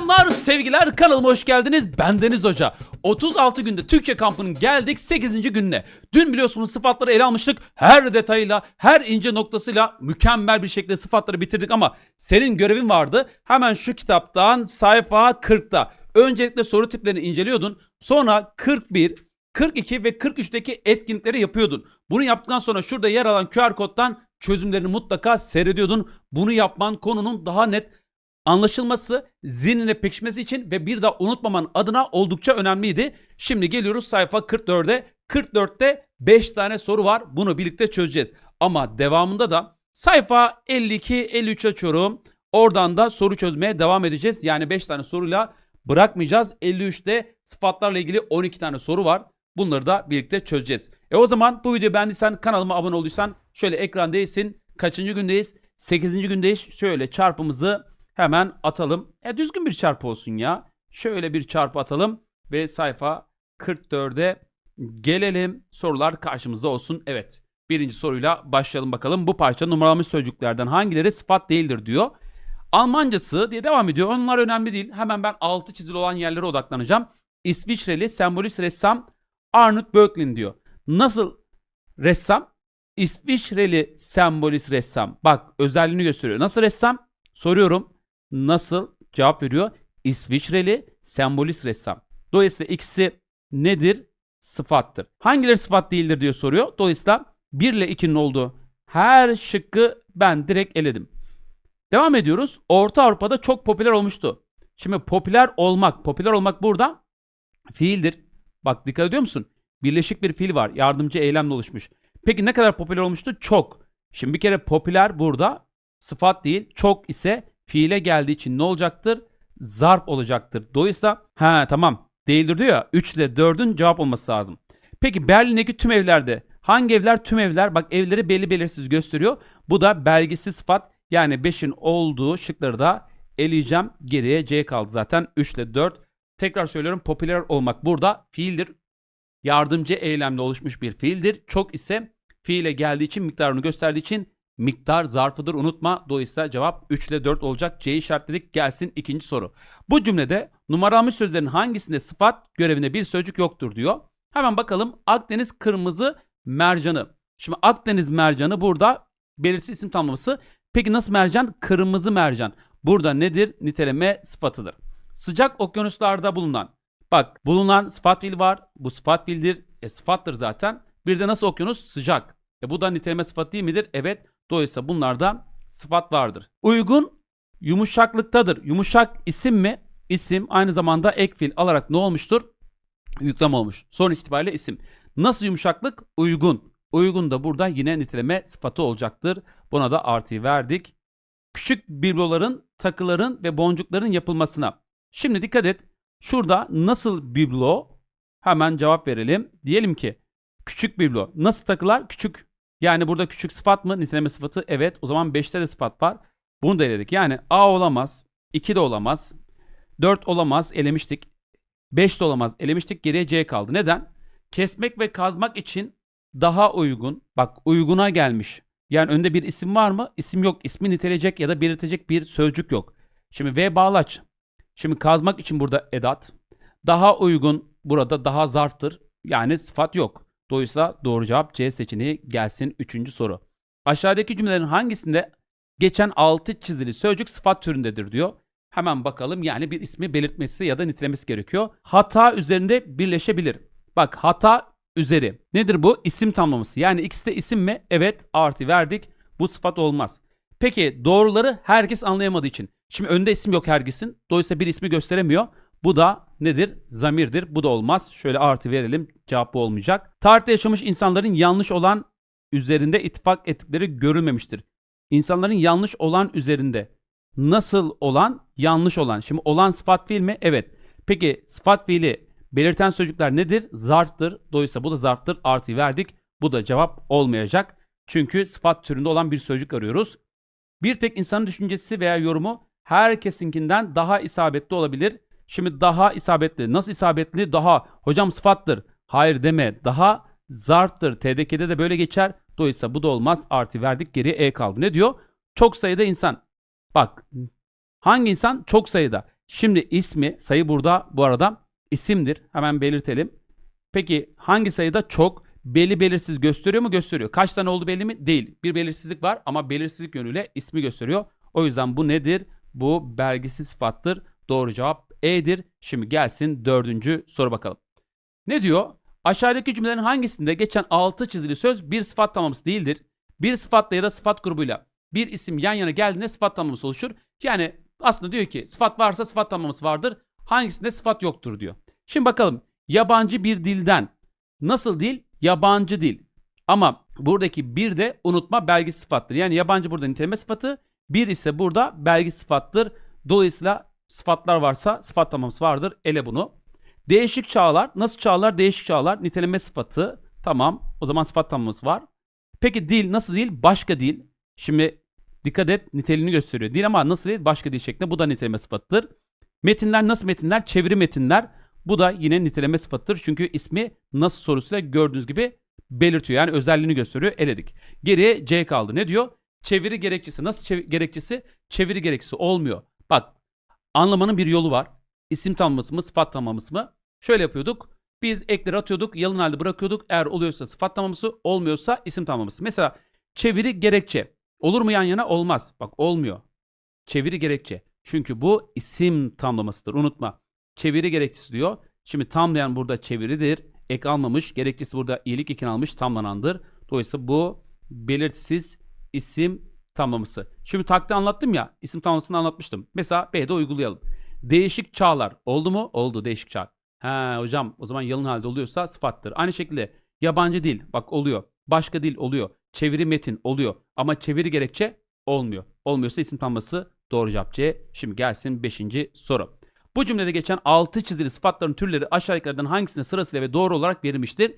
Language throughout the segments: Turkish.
Selamlar, sevgiler, kanalıma hoş geldiniz. Ben Deniz Hoca. 36 günde Türkçe kampının geldik 8. gününe. Dün biliyorsunuz sıfatları ele almıştık. Her detayıyla, her ince noktasıyla mükemmel bir şekilde sıfatları bitirdik ama senin görevin vardı. Hemen şu kitaptan sayfa 40'ta. Öncelikle soru tiplerini inceliyordun. Sonra 41, 42 ve 43'teki etkinlikleri yapıyordun. Bunu yaptıktan sonra şurada yer alan QR kodtan çözümlerini mutlaka seyrediyordun. Bunu yapman konunun daha net anlaşılması, zihnine pekişmesi için ve bir daha unutmaman adına oldukça önemliydi. Şimdi geliyoruz sayfa 44'e. 44'te 5 tane soru var. Bunu birlikte çözeceğiz. Ama devamında da sayfa 52-53 açıyorum. Oradan da soru çözmeye devam edeceğiz. Yani 5 tane soruyla bırakmayacağız. 53'te sıfatlarla ilgili 12 tane soru var. Bunları da birlikte çözeceğiz. E o zaman bu videoyu beğendiysen kanalıma abone olduysan şöyle ekran değilsin. Kaçıncı gündeyiz? 8. gündeyiz. Şöyle çarpımızı hemen atalım. E düzgün bir çarpı olsun ya. Şöyle bir çarpı atalım ve sayfa 44'e gelelim. Sorular karşımızda olsun. Evet. Birinci soruyla başlayalım bakalım. Bu parça numaralanmış sözcüklerden hangileri sıfat değildir diyor. Almancası diye devam ediyor. Onlar önemli değil. Hemen ben altı çizili olan yerlere odaklanacağım. İsviçreli sembolist ressam Arnold Böcklin diyor. Nasıl ressam? İsviçreli sembolist ressam. Bak özelliğini gösteriyor. Nasıl ressam? Soruyorum. Nasıl? Cevap veriyor. İsviçreli sembolist ressam. Dolayısıyla ikisi nedir? Sıfattır. Hangileri sıfat değildir diyor soruyor. Dolayısıyla 1 ile 2'nin olduğu her şıkkı ben direkt eledim. Devam ediyoruz. Orta Avrupa'da çok popüler olmuştu. Şimdi popüler olmak, popüler olmak burada fiildir. Bak dikkat ediyor musun? Birleşik bir fiil var. Yardımcı eylemle oluşmuş. Peki ne kadar popüler olmuştu? Çok. Şimdi bir kere popüler burada sıfat değil. Çok ise fiile geldiği için ne olacaktır? Zarf olacaktır. Dolayısıyla ha tamam değildir diyor ya. 3 ile 4'ün cevap olması lazım. Peki Berlin'deki tüm evlerde hangi evler tüm evler? Bak evleri belli belirsiz gösteriyor. Bu da belgisiz sıfat. Yani 5'in olduğu şıkları da eleyeceğim. Geriye C kaldı zaten 3 ile 4. Tekrar söylüyorum popüler olmak burada fiildir. Yardımcı eylemle oluşmuş bir fiildir. Çok ise fiile geldiği için miktarını gösterdiği için miktar zarfıdır unutma. Dolayısıyla cevap 3 ile 4 olacak. C'yi işaretledik. Gelsin ikinci soru. Bu cümlede numaralanmış sözlerin hangisinde sıfat görevinde bir sözcük yoktur diyor. Hemen bakalım Akdeniz kırmızı mercanı. Şimdi Akdeniz mercanı burada belirsiz isim tamlaması. Peki nasıl mercan? Kırmızı mercan. Burada nedir? Niteleme sıfatıdır. Sıcak okyanuslarda bulunan. Bak bulunan sıfat fiil var. Bu sıfat fiildir. E sıfattır zaten. Bir de nasıl okyanus? Sıcak. E bu da niteleme sıfat değil midir? Evet. Dolayısıyla bunlarda sıfat vardır. Uygun yumuşaklıktadır. Yumuşak isim mi? İsim aynı zamanda ek fiil alarak ne olmuştur? Yüklem olmuş. Son itibariyle isim. Nasıl yumuşaklık? Uygun. Uygun da burada yine niteleme sıfatı olacaktır. Buna da artıyı verdik. Küçük bibloların, takıların ve boncukların yapılmasına. Şimdi dikkat et. Şurada nasıl biblo? Hemen cevap verelim. Diyelim ki küçük biblo. Nasıl takılar? Küçük. Yani burada küçük sıfat mı? Niteleme sıfatı. Evet. O zaman 5'te de sıfat var. Bunu da eledik. Yani A olamaz. 2 de olamaz. 4 olamaz. Elemiştik. 5 de olamaz. Elemiştik. Geriye C kaldı. Neden? Kesmek ve kazmak için daha uygun. Bak uyguna gelmiş. Yani önde bir isim var mı? İsim yok. İsmi niteleyecek ya da belirtecek bir sözcük yok. Şimdi V bağlaç. Şimdi kazmak için burada edat. Daha uygun burada daha zarftır. Yani sıfat yok. Dolayısıyla doğru cevap C seçeneği gelsin. Üçüncü soru. Aşağıdaki cümlelerin hangisinde geçen altı çizili sözcük sıfat türündedir diyor. Hemen bakalım yani bir ismi belirtmesi ya da nitelemesi gerekiyor. Hata üzerinde birleşebilir. Bak hata üzeri. Nedir bu? İsim tamlaması. Yani ikisi de isim mi? Evet artı verdik. Bu sıfat olmaz. Peki doğruları herkes anlayamadığı için. Şimdi önde isim yok herkesin. Dolayısıyla bir ismi gösteremiyor. Bu da nedir? Zamirdir. Bu da olmaz. Şöyle artı verelim. Cevap bu olmayacak. Tarihte yaşamış insanların yanlış olan üzerinde ittifak ettikleri görülmemiştir. İnsanların yanlış olan üzerinde. Nasıl olan? Yanlış olan. Şimdi olan sıfat fiil mi? Evet. Peki sıfat fiili belirten sözcükler nedir? Zarftır. Dolayısıyla bu da zarftır. Artıyı verdik. Bu da cevap olmayacak. Çünkü sıfat türünde olan bir sözcük arıyoruz. Bir tek insanın düşüncesi veya yorumu herkesinkinden daha isabetli olabilir. Şimdi daha isabetli. Nasıl isabetli? Daha. Hocam sıfattır. Hayır deme. Daha zarftır. TDK'de de böyle geçer. Dolayısıyla bu da olmaz. Artı verdik. Geriye E kaldı. Ne diyor? Çok sayıda insan. Bak. Hangi insan? Çok sayıda. Şimdi ismi sayı burada bu arada isimdir. Hemen belirtelim. Peki hangi sayıda çok belli belirsiz gösteriyor mu? Gösteriyor. Kaç tane oldu belli mi? Değil. Bir belirsizlik var ama belirsizlik yönüyle ismi gösteriyor. O yüzden bu nedir? Bu belgisiz sıfattır. Doğru cevap E'dir. Şimdi gelsin dördüncü soru bakalım. Ne diyor? Aşağıdaki cümlelerin hangisinde geçen altı çizili söz bir sıfat tamlaması değildir? Bir sıfatla ya da sıfat grubuyla bir isim yan yana geldiğinde sıfat tamlaması oluşur. Yani aslında diyor ki sıfat varsa sıfat tamlaması vardır. Hangisinde sıfat yoktur diyor. Şimdi bakalım yabancı bir dilden nasıl dil? Yabancı dil. Ama buradaki bir de unutma belgi sıfattır. Yani yabancı burada niteleme sıfatı, bir ise burada belgi sıfattır. Dolayısıyla sıfatlar varsa sıfat tamlaması vardır. Ele bunu. Değişik çağlar. Nasıl çağlar? Değişik çağlar. Niteleme sıfatı. Tamam. O zaman sıfat tamlaması var. Peki dil nasıl dil? Başka dil. Şimdi dikkat et niteliğini gösteriyor. Dil ama nasıl dil? Başka dil şeklinde. Bu da niteleme sıfatıdır. Metinler nasıl metinler? Çeviri metinler. Bu da yine niteleme sıfatıdır. Çünkü ismi nasıl sorusuyla gördüğünüz gibi belirtiyor. Yani özelliğini gösteriyor. Eledik. Geriye C kaldı. Ne diyor? Çeviri gerekçesi. Nasıl çev- gerekçesi? Çeviri gerekçesi olmuyor. Bak anlamanın bir yolu var. İsim tanımlaması mı, sıfat tanımlaması mı? Şöyle yapıyorduk. Biz ekleri atıyorduk, yalın halde bırakıyorduk. Eğer oluyorsa sıfat tanımlaması, olmuyorsa isim tanımlaması. Mesela çeviri gerekçe. Olur mu yan yana? Olmaz. Bak olmuyor. Çeviri gerekçe. Çünkü bu isim tamlamasıdır. Unutma. Çeviri gerekçesi diyor. Şimdi tamlayan burada çeviridir. Ek almamış. Gerekçesi burada iyilik ekini almış. Tamlanandır. Dolayısıyla bu belirtisiz isim tamlaması. Şimdi taktiği anlattım ya. isim tamlamasını anlatmıştım. Mesela B'de uygulayalım. Değişik çağlar. Oldu mu? Oldu değişik çağ. He hocam o zaman yalın halde oluyorsa sıfattır. Aynı şekilde yabancı dil bak oluyor. Başka dil oluyor. Çeviri metin oluyor. Ama çeviri gerekçe olmuyor. Olmuyorsa isim tamlaması doğru cevap C. Şimdi gelsin 5. soru. Bu cümlede geçen 6 çizili sıfatların türleri aşağıdakilerden hangisine sırasıyla ve doğru olarak verilmiştir?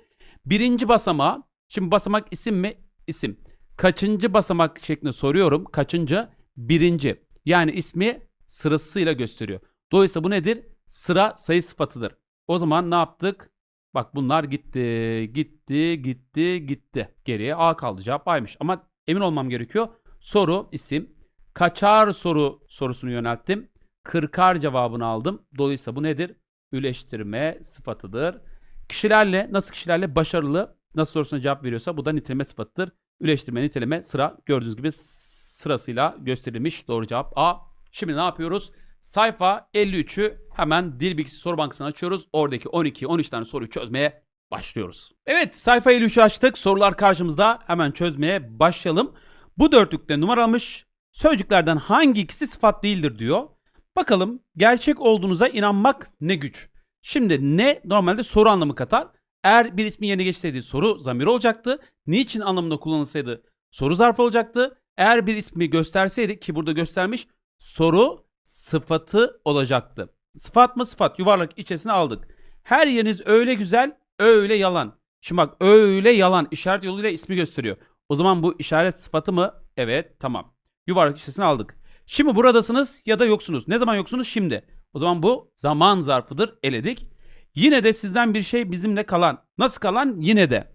Birinci basamağı, şimdi basamak isim mi? İsim. Kaçıncı basamak şeklinde soruyorum. Kaçıncı? Birinci. Yani ismi sırasıyla gösteriyor. Dolayısıyla bu nedir? Sıra sayı sıfatıdır. O zaman ne yaptık? Bak bunlar gitti, gitti, gitti, gitti. Geriye A kaldı. Cevap A'ymış. Ama emin olmam gerekiyor. Soru, isim. Kaçar soru sorusunu yönelttim. Kırkar cevabını aldım. Dolayısıyla bu nedir? Üleştirme sıfatıdır. Kişilerle, nasıl kişilerle başarılı, nasıl sorusuna cevap veriyorsa bu da niteleme sıfatıdır. Üleştirme, niteleme sıra gördüğünüz gibi sırasıyla gösterilmiş. Doğru cevap A. Şimdi ne yapıyoruz? Sayfa 53'ü hemen dil bilgisi soru bankasını açıyoruz. Oradaki 12 13 tane soruyu çözmeye başlıyoruz. Evet sayfa 53'ü açtık. Sorular karşımızda. Hemen çözmeye başlayalım. Bu dörtlükte numaralanmış sözcüklerden hangi ikisi sıfat değildir diyor. Bakalım gerçek olduğunuza inanmak ne güç. Şimdi ne normalde soru anlamı katar. Eğer bir ismin yerine geçseydi soru zamiri olacaktı. Niçin anlamında kullanılsaydı soru zarfı olacaktı. Eğer bir ismi gösterseydi ki burada göstermiş soru sıfatı olacaktı. Sıfat mı sıfat yuvarlak içerisine aldık. Her yeriniz öyle güzel öyle yalan. Şimdi bak öyle yalan işaret yoluyla ismi gösteriyor. O zaman bu işaret sıfatı mı? Evet tamam. Yuvarlak içerisine aldık. Şimdi buradasınız ya da yoksunuz. Ne zaman yoksunuz? Şimdi. O zaman bu zaman zarfıdır eledik. Yine de sizden bir şey bizimle kalan. Nasıl kalan? Yine de.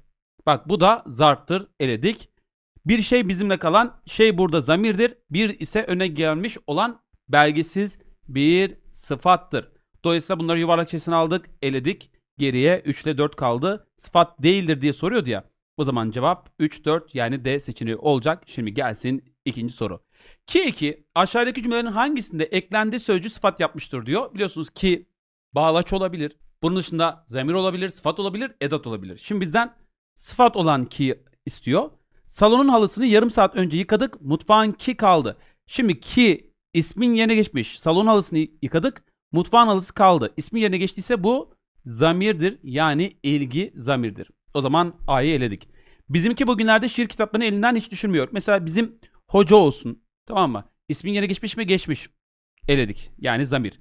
Bak bu da zarftır eledik. Bir şey bizimle kalan şey burada zamirdir. Bir ise öne gelmiş olan belgisiz bir sıfattır. Dolayısıyla bunları yuvarlak içerisine aldık, eledik. Geriye 3 ile 4 kaldı. Sıfat değildir diye soruyordu ya. O zaman cevap 3, 4 yani D seçeneği olacak. Şimdi gelsin ikinci soru. Ki eki aşağıdaki cümlelerin hangisinde eklendi sözcü sıfat yapmıştır diyor. Biliyorsunuz ki bağlaç olabilir. Bunun dışında zamir olabilir, sıfat olabilir, edat olabilir. Şimdi bizden sıfat olan ki istiyor. Salonun halısını yarım saat önce yıkadık. Mutfağın ki kaldı. Şimdi ki ismin yerine geçmiş. Salon halısını yıkadık. Mutfağın halısı kaldı. İsmin yerine geçtiyse bu zamirdir. Yani ilgi zamirdir. O zaman A'yı eledik. Bizimki bugünlerde şiir kitaplarını elinden hiç düşürmüyor. Mesela bizim hoca olsun. Tamam mı? İsmin yerine geçmiş mi? Geçmiş. Eledik. Yani zamir.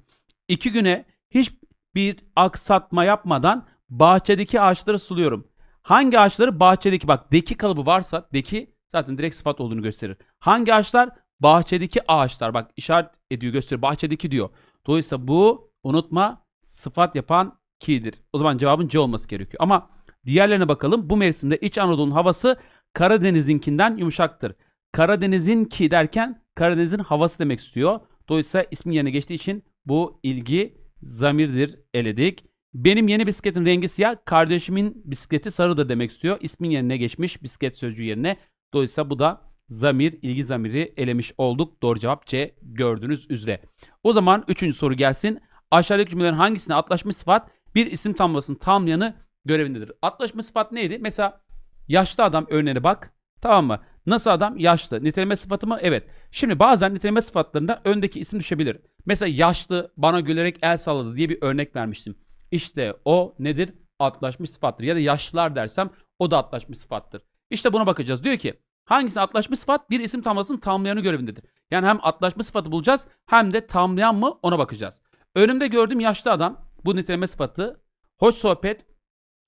İki güne hiçbir aksatma yapmadan bahçedeki ağaçları suluyorum. Hangi ağaçları? Bahçedeki. Bak deki kalıbı varsa deki zaten direkt sıfat olduğunu gösterir. Hangi ağaçlar? Bahçedeki ağaçlar. Bak işaret ediyor gösteriyor. Bahçedeki diyor. Dolayısıyla bu unutma sıfat yapan ki'dir. O zaman cevabın C olması gerekiyor. Ama diğerlerine bakalım. Bu mevsimde İç Anadolu'nun havası Karadeniz'inkinden yumuşaktır. Karadeniz'in ki derken Karadeniz'in havası demek istiyor. Dolayısıyla ismin yerine geçtiği için Bu ilgi zamirdir eledik. Benim yeni bisikletin rengi siyah, kardeşimin bisikleti sarıdır demek istiyor. İsmin yerine geçmiş bisiklet sözcüğü yerine. Dolayısıyla bu da zamir, ilgi zamiri elemiş olduk. Doğru cevap C gördüğünüz üzere. O zaman üçüncü soru gelsin. Aşağıdaki cümlelerin hangisine atlaşmış sıfat bir isim tamlamasının tamlayanı görevindedir? Atlaşmış sıfat neydi? Mesela yaşlı adam örneğine bak. Tamam mı? Nasıl adam? Yaşlı. Niteleme sıfatı mı? Evet. Şimdi bazen niteleme sıfatlarında öndeki isim düşebilir. Mesela yaşlı bana gülerek el salladı diye bir örnek vermiştim. İşte o nedir? Atlaşmış sıfattır. Ya da yaşlılar dersem o da atlaşmış sıfattır. İşte buna bakacağız. Diyor ki hangisi atlaşmış sıfat bir isim tamlamasının tamlayanı görevindedir. Yani hem atlaşmış sıfatı bulacağız hem de tamlayan mı ona bakacağız. Önümde gördüğüm yaşlı adam bu niteleme sıfatı. Hoş sohbet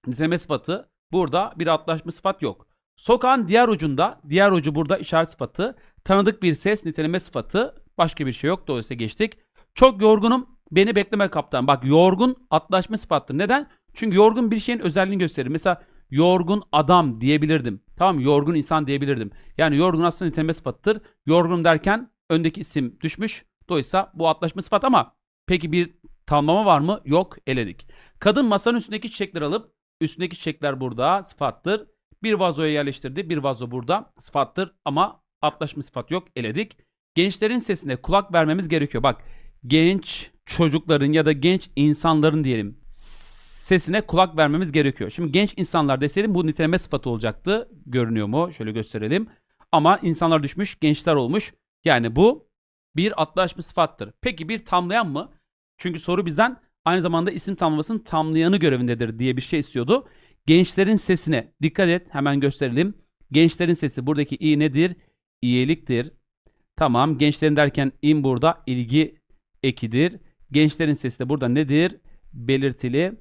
niteleme sıfatı. Burada bir atlaşmış sıfat yok. Sokağın diğer ucunda, diğer ucu burada işaret sıfatı. Tanıdık bir ses niteleme sıfatı. Başka bir şey yok. Dolayısıyla geçtik. Çok yorgunum. Beni bekleme kaptan. Bak yorgun atlaşma sıfattır. Neden? Çünkü yorgun bir şeyin özelliğini gösterir. Mesela yorgun adam diyebilirdim. Tamam? Yorgun insan diyebilirdim. Yani yorgun aslında niteleme sıfatıdır. Yorgun derken öndeki isim düşmüş. Dolayısıyla bu atlaşma sıfat ama peki bir tamlama var mı? Yok. Eledik. Kadın masanın üstündeki çiçekleri alıp üstündeki çiçekler burada sıfattır. Bir vazoya yerleştirdi. Bir vazo burada sıfattır ama atlaşma sıfat yok. Eledik. Gençlerin sesine kulak vermemiz gerekiyor. Bak genç çocukların ya da genç insanların diyelim sesine kulak vermemiz gerekiyor. Şimdi genç insanlar deseydim bu niteleme sıfatı olacaktı. Görünüyor mu? Şöyle gösterelim. Ama insanlar düşmüş, gençler olmuş. Yani bu bir atlaşma sıfattır. Peki bir tamlayan mı? Çünkü soru bizden aynı zamanda isim tamlamasının tamlayanı görevindedir diye bir şey istiyordu. Gençlerin sesine dikkat et hemen gösterelim. Gençlerin sesi buradaki i nedir? İyeliktir. Tamam gençlerin derken in burada ilgi ekidir. Gençlerin sesi de burada nedir? Belirtili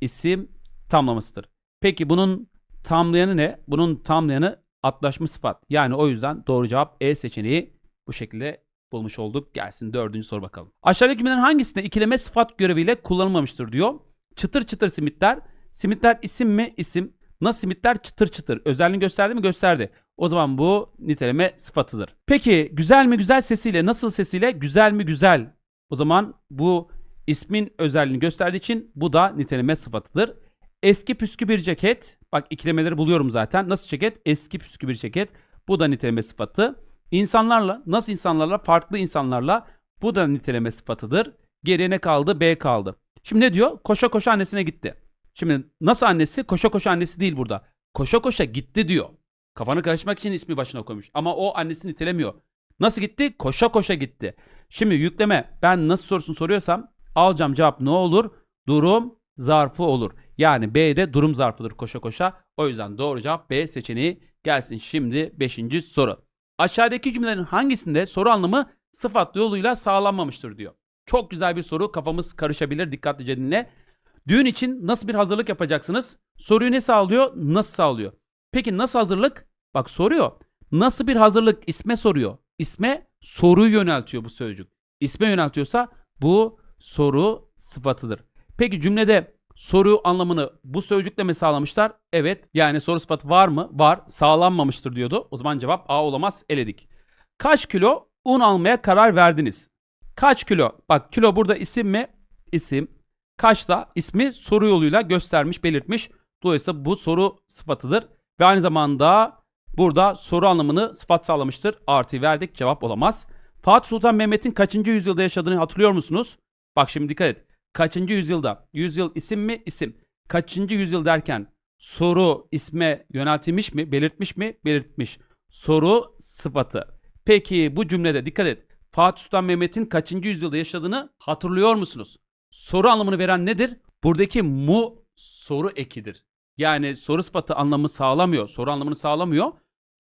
isim tamlamasıdır. Peki bunun tamlayanı ne? Bunun tamlayanı atlaşmış sıfat. Yani o yüzden doğru cevap E seçeneği bu şekilde bulmuş olduk. Gelsin dördüncü soru bakalım. Aşağıdaki cümlelerin hangisinde ikileme sıfat göreviyle kullanılmamıştır diyor. Çıtır çıtır simitler. Simitler isim mi? İsim. Nasıl simitler? Çıtır çıtır. Özelliğini gösterdi mi? Gösterdi. O zaman bu niteleme sıfatıdır. Peki güzel mi güzel sesiyle nasıl sesiyle güzel mi güzel? O zaman bu ismin özelliğini gösterdiği için bu da niteleme sıfatıdır. Eski püskü bir ceket. Bak ikilemeleri buluyorum zaten. Nasıl ceket? Eski püskü bir ceket. Bu da niteleme sıfatı. İnsanlarla, nasıl insanlarla? Farklı insanlarla. Bu da niteleme sıfatıdır. Geriye ne kaldı? B kaldı. Şimdi ne diyor? Koşa koşa annesine gitti. Şimdi nasıl annesi? Koşa koşa annesi değil burada. Koşa koşa gitti diyor. Kafanı karışmak için ismi başına koymuş. Ama o annesini nitelemiyor. Nasıl gitti? Koşa koşa gitti. Şimdi yükleme ben nasıl sorusunu soruyorsam alacağım cevap ne olur? Durum zarfı olur. Yani B'de durum zarfıdır koşa koşa. O yüzden doğru cevap B seçeneği gelsin. Şimdi 5. soru. Aşağıdaki cümlelerin hangisinde soru anlamı sıfat yoluyla sağlanmamıştır diyor. Çok güzel bir soru. Kafamız karışabilir. Dikkatlice dinle. Düğün için nasıl bir hazırlık yapacaksınız? Soruyu ne sağlıyor? Nasıl sağlıyor? Peki nasıl hazırlık? Bak soruyor. Nasıl bir hazırlık? İsme soruyor. İsme soruyu yöneltiyor bu sözcük. İsme yöneltiyorsa bu soru sıfatıdır. Peki cümlede soru anlamını bu sözcükle mi sağlamışlar? Evet. Yani soru sıfatı var mı? Var. Sağlanmamıştır diyordu. O zaman cevap A olamaz. Eledik. Kaç kilo un almaya karar verdiniz? Kaç kilo? Bak kilo burada isim mi? İsim. Kaç da ismi soru yoluyla göstermiş, belirtmiş. Dolayısıyla bu soru sıfatıdır. Ve aynı zamanda burada soru anlamını sıfat sağlamıştır. Artı verdik cevap olamaz. Fatih Sultan Mehmet'in kaçıncı yüzyılda yaşadığını hatırlıyor musunuz? Bak şimdi dikkat et. Kaçıncı yüzyılda? Yüzyıl isim mi? İsim. Kaçıncı yüzyıl derken soru isme yöneltilmiş mi? Belirtmiş mi? Belirtmiş. Soru sıfatı. Peki bu cümlede dikkat et. Fatih Sultan Mehmet'in kaçıncı yüzyılda yaşadığını hatırlıyor musunuz? Soru anlamını veren nedir? Buradaki mu soru ekidir. Yani soru sıfatı anlamı sağlamıyor. Soru anlamını sağlamıyor.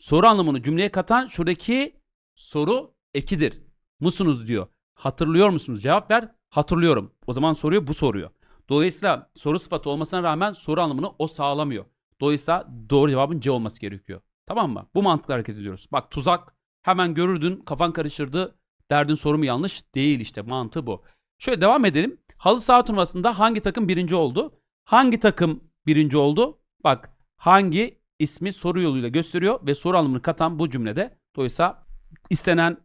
Soru anlamını cümleye katan şuradaki soru ekidir. Musunuz diyor. Hatırlıyor musunuz? Cevap ver. Hatırlıyorum. O zaman soruyor bu soruyor. Dolayısıyla soru sıfatı olmasına rağmen soru anlamını o sağlamıyor. Dolayısıyla doğru cevabın C olması gerekiyor. Tamam mı? Bu mantıkla hareket ediyoruz. Bak tuzak hemen görürdün kafan karışırdı. Derdin soru mu yanlış? Değil işte mantığı bu. Şöyle devam edelim. Halı saha turnuvasında hangi takım birinci oldu? Hangi takım birinci oldu? Bak hangi ismi soru yoluyla gösteriyor ve soru anlamını katan bu cümlede. Dolayısıyla istenen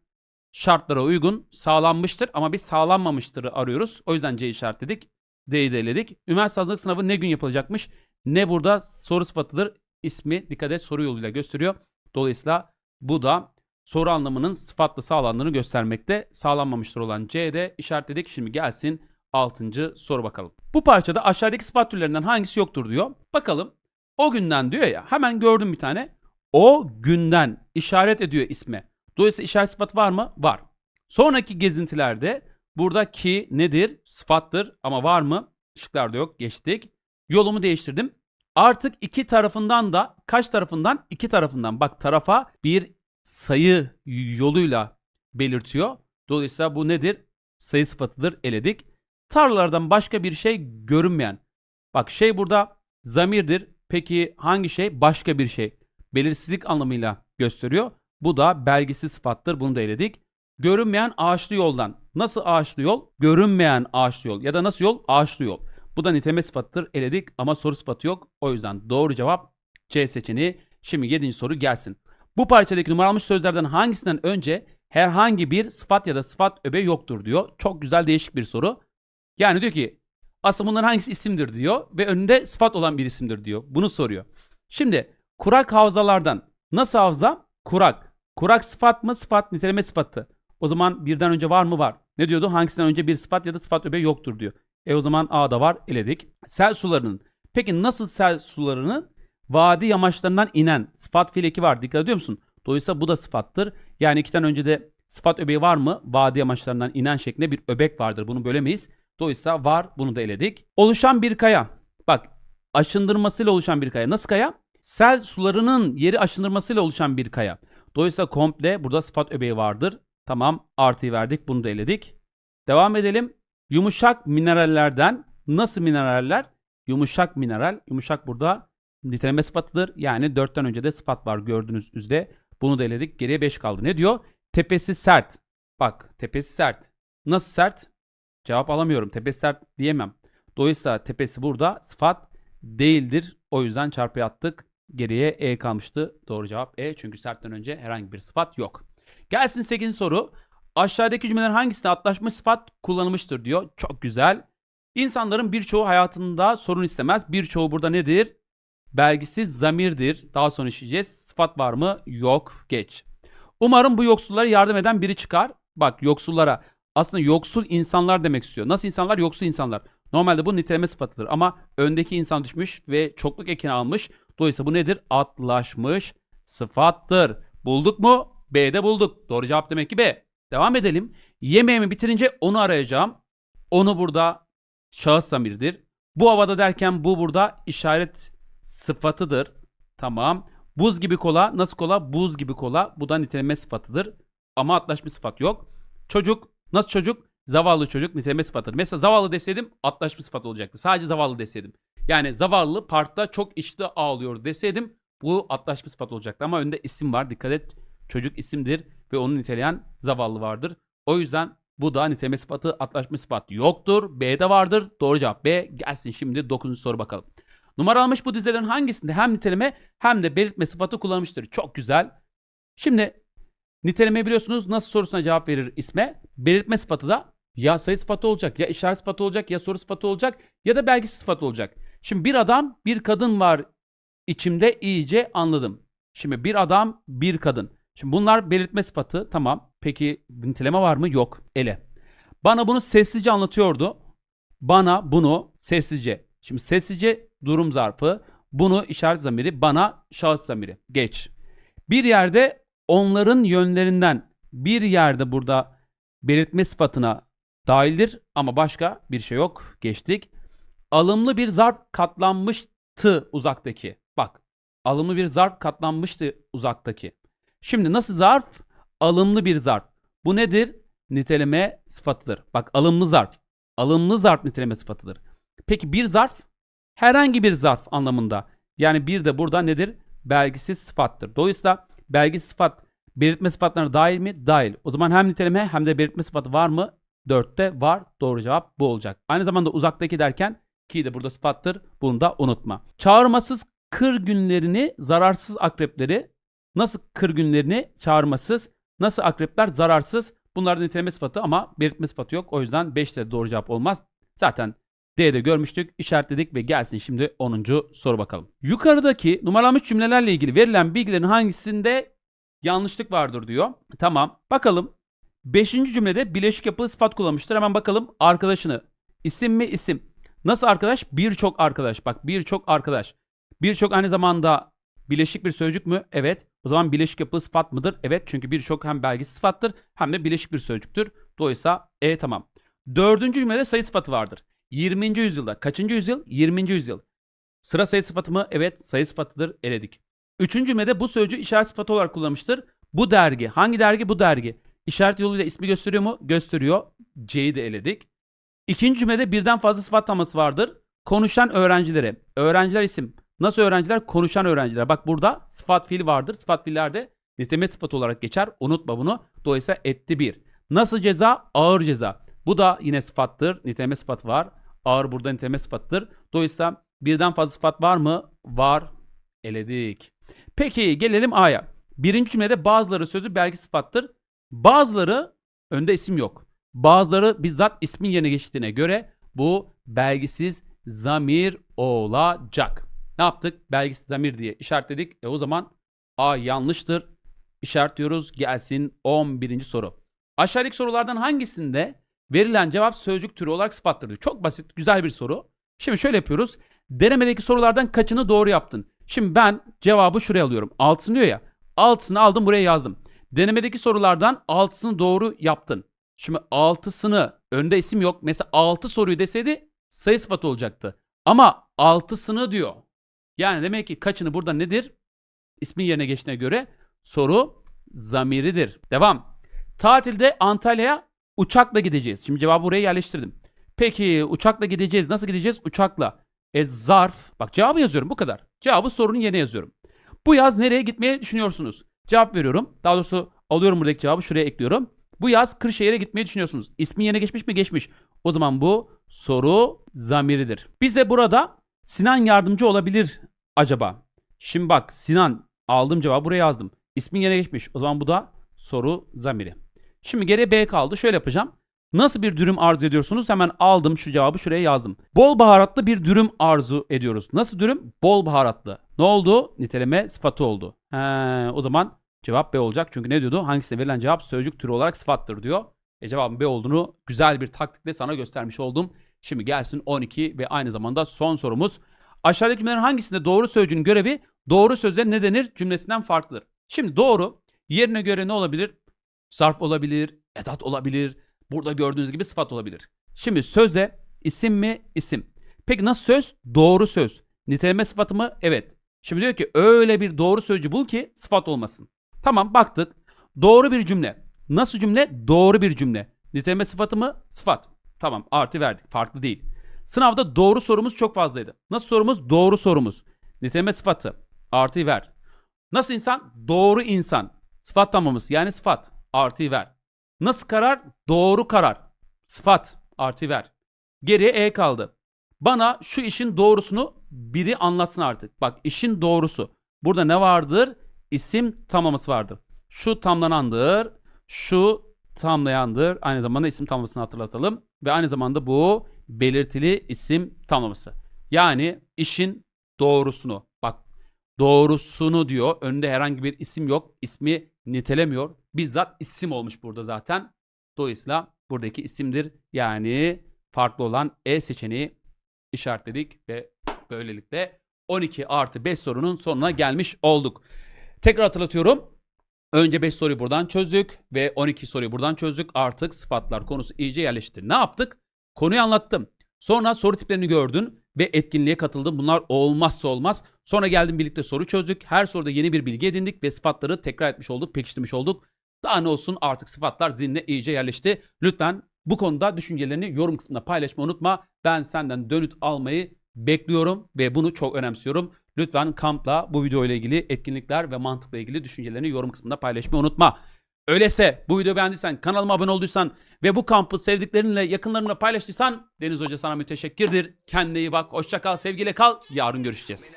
şartlara uygun sağlanmıştır ama biz sağlanmamıştırı arıyoruz. O yüzden C işaretledik. D'yi de eledik. Üniversite hazırlık sınavı ne gün yapılacakmış? Ne burada soru sıfatıdır. İsmi dikkat et soru yoluyla gösteriyor. Dolayısıyla bu da soru anlamının sıfatla sağlandığını göstermekte. Sağlanmamıştır olan C'de işaretledik. Şimdi gelsin 6. soru bakalım. Bu parçada aşağıdaki sıfat türlerinden hangisi yoktur diyor. Bakalım. O günden diyor ya. Hemen gördüm bir tane. O günden işaret ediyor isme. Dolayısıyla işaret sıfatı var mı? Var. Sonraki gezintilerde buradaki nedir? Sıfattır ama var mı? Şıklarda yok. Geçtik. Yolumu değiştirdim. Artık iki tarafından da kaç tarafından? İki tarafından. Bak tarafa bir sayı yoluyla belirtiyor. Dolayısıyla bu nedir? Sayı sıfatıdır. Eledik. Tarlalardan başka bir şey görünmeyen. Bak şey burada zamirdir. Peki hangi şey? Başka bir şey. Belirsizlik anlamıyla gösteriyor. Bu da belgisiz sıfattır. Bunu da eledik. Görünmeyen ağaçlı yoldan. Nasıl ağaçlı yol? Görünmeyen ağaçlı yol. Ya da nasıl yol? Ağaçlı yol. Bu da niteleme sıfatıdır. Eledik ama soru sıfatı yok. O yüzden doğru cevap C seçeneği. Şimdi 7. soru gelsin. Bu parçadaki numaralanmış sözlerden hangisinden önce herhangi bir sıfat ya da sıfat öbe yoktur diyor. Çok güzel değişik bir soru. Yani diyor ki aslında bunların hangisi isimdir diyor ve önünde sıfat olan bir isimdir diyor. Bunu soruyor. Şimdi kurak havzalardan nasıl havza? Kurak. Kurak sıfat mı? Sıfat niteleme sıfatı. O zaman birden önce var mı? Var. Ne diyordu? Hangisinden önce bir sıfat ya da sıfat öbe yoktur diyor. E o zaman A'da var eledik. Sel sularının. Peki nasıl sel sularının vadi yamaçlarından inen sıfat fiil eki var. Dikkat ediyor musun? Dolayısıyla bu da sıfattır. Yani iki tane önce de sıfat öbeği var mı? Vadi yamaçlarından inen şeklinde bir öbek vardır. Bunu bölemeyiz. Dolayısıyla var. Bunu da eledik. Oluşan bir kaya. Bak aşındırmasıyla oluşan bir kaya. Nasıl kaya? Sel sularının yeri aşındırmasıyla oluşan bir kaya. Dolayısıyla komple burada sıfat öbeği vardır. Tamam artıyı verdik. Bunu da eledik. Devam edelim. Yumuşak minerallerden nasıl mineraller? Yumuşak mineral. Yumuşak burada niteleme sıfatıdır. Yani 4'ten önce de sıfat var gördüğünüz üzere. Bunu da eledik. Geriye 5 kaldı. Ne diyor? Tepesi sert. Bak tepesi sert. Nasıl sert? Cevap alamıyorum. Tepesi sert diyemem. Dolayısıyla tepesi burada sıfat değildir. O yüzden çarpıya attık. Geriye E kalmıştı. Doğru cevap E. Çünkü sertten önce herhangi bir sıfat yok. Gelsin 8. soru. Aşağıdaki cümlelerin hangisinde atlaşmış sıfat kullanılmıştır diyor. Çok güzel. İnsanların birçoğu hayatında sorun istemez. Birçoğu burada nedir? Belgisiz zamirdir. Daha sonra işleyeceğiz. Sıfat var mı? Yok. Geç. Umarım bu yoksullara yardım eden biri çıkar. Bak yoksullara aslında yoksul insanlar demek istiyor. Nasıl insanlar? Yoksul insanlar. Normalde bu niteleme sıfatıdır ama öndeki insan düşmüş ve çokluk ekini almış. Dolayısıyla bu nedir? Atlaşmış sıfattır. Bulduk mu? B'de bulduk. Doğru cevap demek ki B. Devam edelim. Yemeğimi bitirince onu arayacağım. Onu burada şahıs zamirdir. Bu havada derken bu burada işaret sıfatıdır. Tamam. Buz gibi kola. Nasıl kola? Buz gibi kola. Bu da niteleme sıfatıdır. Ama atlaşmış sıfat yok. Çocuk. Nasıl çocuk? Zavallı çocuk niteleme sıfatıdır. Mesela zavallı deseydim atlaşmış sıfat olacaktı. Sadece zavallı deseydim. Yani zavallı parkta çok içti ağlıyor deseydim bu atlaşmış sıfat olacaktı. Ama önünde isim var. Dikkat et. Çocuk isimdir ve onu niteleyen zavallı vardır. O yüzden bu da niteleme sıfatı atlaşmış sıfat yoktur. B'de vardır. Doğru cevap B. Gelsin şimdi 9. soru bakalım. Numara almış bu dizelerin hangisinde hem niteleme hem de belirtme sıfatı kullanmıştır. Çok güzel. Şimdi niteleme biliyorsunuz nasıl sorusuna cevap verir isme. Belirtme sıfatı da ya sayı sıfatı olacak, ya işaret sıfatı olacak, ya soru sıfatı olacak ya da belgisiz sıfatı olacak. Şimdi bir adam, bir kadın var içimde iyice anladım. Şimdi bir adam, bir kadın. Şimdi bunlar belirtme sıfatı. Tamam. Peki niteleme var mı? Yok. Ele. Bana bunu sessizce anlatıyordu. Bana bunu sessizce. Şimdi sessizce durum zarfı. Bunu işaret zamiri. Bana şahıs zamiri. Geç. Bir yerde onların yönlerinden bir yerde burada belirtme sıfatına dahildir ama başka bir şey yok. Geçtik. Alımlı bir zarf katlanmıştı uzaktaki. Bak. Alımlı bir zarf katlanmıştı uzaktaki. Şimdi nasıl zarf? Alımlı bir zarf. Bu nedir? Niteleme sıfatıdır. Bak alımlı zarf. Alımlı zarf niteleme sıfatıdır. Peki bir zarf? Herhangi bir zarf anlamında. Yani bir de burada nedir? Belgisiz sıfattır. Dolayısıyla belgisiz sıfat belirtme sıfatlarına dahil mi? Dahil. O zaman hem niteleme hem de belirtme sıfatı var mı? 4'te var. Doğru cevap bu olacak. Aynı zamanda uzaktaki derken ki de burada sıfattır. Bunu da unutma. Çağırmasız kır günlerini zararsız akrepleri Nasıl kır günlerini çağırmasız, nasıl akrepler zararsız. Bunların niteleme sıfatı ama belirtme sıfatı yok. O yüzden 5 de doğru cevap olmaz. Zaten D'de görmüştük, işaretledik ve gelsin şimdi 10. soru bakalım. Yukarıdaki numaralanmış cümlelerle ilgili verilen bilgilerin hangisinde yanlışlık vardır diyor. Tamam. Bakalım. 5. cümlede bileşik yapılı sıfat kullanmıştır. Hemen bakalım arkadaşını. İsim mi isim? Nasıl arkadaş? Birçok arkadaş. Bak birçok arkadaş. Birçok aynı zamanda bileşik bir sözcük mü? Evet. O zaman bileşik yapılı sıfat mıdır? Evet. Çünkü birçok hem belgisiz sıfattır hem de bileşik bir sözcüktür. Dolayısıyla E tamam. Dördüncü cümlede sayı sıfatı vardır. 20. yüzyılda. Kaçıncı yüzyıl? 20. yüzyıl. Sıra sayı sıfatı mı? Evet sayı sıfatıdır. Eledik. Üçüncü cümlede bu sözcüğü işaret sıfatı olarak kullanmıştır. Bu dergi. Hangi dergi? Bu dergi. İşaret yoluyla ismi gösteriyor mu? Gösteriyor. C'yi de eledik. İkinci cümlede birden fazla sıfat vardır. Konuşan öğrencilere. Öğrenciler isim. Nasıl öğrenciler? Konuşan öğrenciler. Bak burada sıfat fiil vardır. Sıfat fiiller de niteme sıfatı olarak geçer. Unutma bunu. Dolayısıyla etti bir. Nasıl ceza? Ağır ceza. Bu da yine sıfattır. Niteleme sıfatı var. Ağır burada niteleme sıfattır. Dolayısıyla birden fazla sıfat var mı? Var. Eledik. Peki gelelim A'ya. Birinci cümlede bazıları sözü belki sıfattır. Bazıları önde isim yok. Bazıları bizzat ismin yerine geçtiğine göre bu belgisiz zamir olacak. Ne yaptık? Belgisiz zamir diye işaretledik. E o zaman A yanlıştır. İşaretliyoruz. Gelsin 11. soru. Aşağıdaki sorulardan hangisinde verilen cevap sözcük türü olarak sıfattır diyor. Çok basit, güzel bir soru. Şimdi şöyle yapıyoruz. Denemedeki sorulardan kaçını doğru yaptın? Şimdi ben cevabı şuraya alıyorum. Altısını diyor ya. Altısını aldım buraya yazdım. Denemedeki sorulardan altısını doğru yaptın. Şimdi altısını önde isim yok. Mesela altı soruyu deseydi sayı sıfatı olacaktı. Ama altısını diyor. Yani demek ki kaçını burada nedir? İsmin yerine geçtiğine göre soru zamiridir. Devam. Tatilde Antalya'ya uçakla gideceğiz. Şimdi cevabı buraya yerleştirdim. Peki uçakla gideceğiz. Nasıl gideceğiz? Uçakla. E zarf. Bak cevabı yazıyorum bu kadar. Cevabı sorunun yerine yazıyorum. Bu yaz nereye gitmeyi düşünüyorsunuz? Cevap veriyorum. Daha doğrusu alıyorum buradaki cevabı şuraya ekliyorum. Bu yaz Kırşehir'e gitmeyi düşünüyorsunuz. İsmin yerine geçmiş mi? Geçmiş. O zaman bu soru zamiridir. Bize burada Sinan yardımcı olabilir acaba? Şimdi bak Sinan aldım cevabı buraya yazdım. İsmin yerine geçmiş. O zaman bu da soru zamiri. Şimdi geriye B kaldı. Şöyle yapacağım. Nasıl bir dürüm arzu ediyorsunuz? Hemen aldım şu cevabı şuraya yazdım. Bol baharatlı bir dürüm arzu ediyoruz. Nasıl dürüm? Bol baharatlı. Ne oldu? Niteleme sıfatı oldu. He, o zaman cevap B olacak. Çünkü ne diyordu? Hangisine verilen cevap sözcük türü olarak sıfattır diyor. E cevabın B olduğunu güzel bir taktikle sana göstermiş oldum. Şimdi gelsin 12 ve aynı zamanda son sorumuz. Aşağıdaki cümlelerin hangisinde doğru sözcüğün görevi doğru söze ne denir cümlesinden farklıdır? Şimdi doğru yerine göre ne olabilir? Zarf olabilir, edat olabilir, burada gördüğünüz gibi sıfat olabilir. Şimdi söze isim mi? İsim. Peki nasıl söz? Doğru söz. Niteleme sıfatı mı? Evet. Şimdi diyor ki öyle bir doğru sözcü bul ki sıfat olmasın. Tamam baktık. Doğru bir cümle. Nasıl cümle? Doğru bir cümle. Niteleme sıfatı mı? Sıfat. Tamam artı verdik. Farklı değil. Sınavda doğru sorumuz çok fazlaydı. Nasıl sorumuz? Doğru sorumuz. Niteleme sıfatı. Artıyı ver. Nasıl insan? Doğru insan. Sıfat tamamız yani sıfat. Artıyı ver. Nasıl karar? Doğru karar. Sıfat. Artı ver. Geriye E kaldı. Bana şu işin doğrusunu biri anlatsın artık. Bak işin doğrusu. Burada ne vardır? İsim tamlaması vardır. Şu tamlanandır. Şu tamlayandır. Aynı zamanda isim tamlamasını hatırlatalım. Ve aynı zamanda bu belirtili isim tamlaması. Yani işin doğrusunu. Bak doğrusunu diyor. Önünde herhangi bir isim yok. İsmi nitelemiyor. Bizzat isim olmuş burada zaten. Dolayısıyla buradaki isimdir. Yani farklı olan E seçeneği işaretledik ve böylelikle 12 artı 5 sorunun sonuna gelmiş olduk. Tekrar hatırlatıyorum. Önce 5 soruyu buradan çözdük ve 12 soruyu buradan çözdük. Artık sıfatlar konusu iyice yerleşti. Ne yaptık? Konuyu anlattım. Sonra soru tiplerini gördün ve etkinliğe katıldın. Bunlar olmazsa olmaz. Sonra geldim birlikte soru çözdük. Her soruda yeni bir bilgi edindik ve sıfatları tekrar etmiş olduk, pekiştirmiş olduk. Daha ne olsun artık sıfatlar zihnine iyice yerleşti. Lütfen bu konuda düşüncelerini yorum kısmında paylaşmayı unutma. Ben senden dönüt almayı bekliyorum ve bunu çok önemsiyorum. Lütfen kampla bu video ile ilgili etkinlikler ve mantıkla ilgili düşüncelerini yorum kısmında paylaşmayı unutma. Öyleyse bu videoyu beğendiysen, kanalıma abone olduysan ve bu kampı sevdiklerinle, yakınlarınla paylaştıysan Deniz Hoca sana müteşekkirdir. Kendine iyi bak, hoşça kal, sevgiyle kal. Yarın görüşeceğiz.